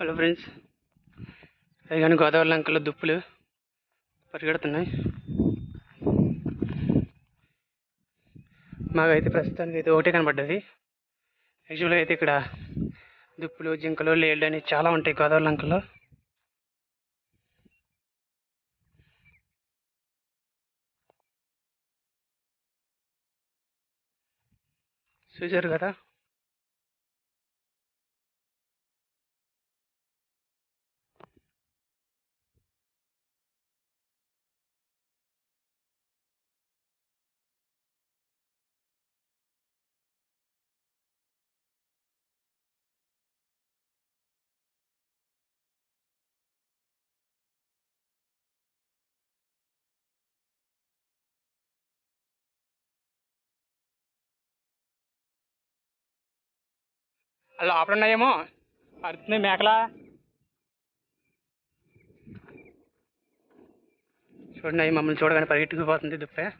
Hello friends. అది కానీ గోదావరి లంకలో దుప్పులు పరిగెడుతున్నాయి. మాకైతే ప్రస్తుతానికి అయితే ఒకటే కనబడ్డది. యాక్చువల్గా అయితే ఇక్కడ దుప్పులు జింకలు లేళ్ళు అనేవి చాలా ఉంటాయి గోదావరి లంకలో. చూశారు కదా? అలా లోపల ఉన్నాయేమో. అరుతున్నాయి మేకలా. చూడండి మమ్మల్ని చూడగానే పరిగెట్టుకుపోతుంది దుప్పే.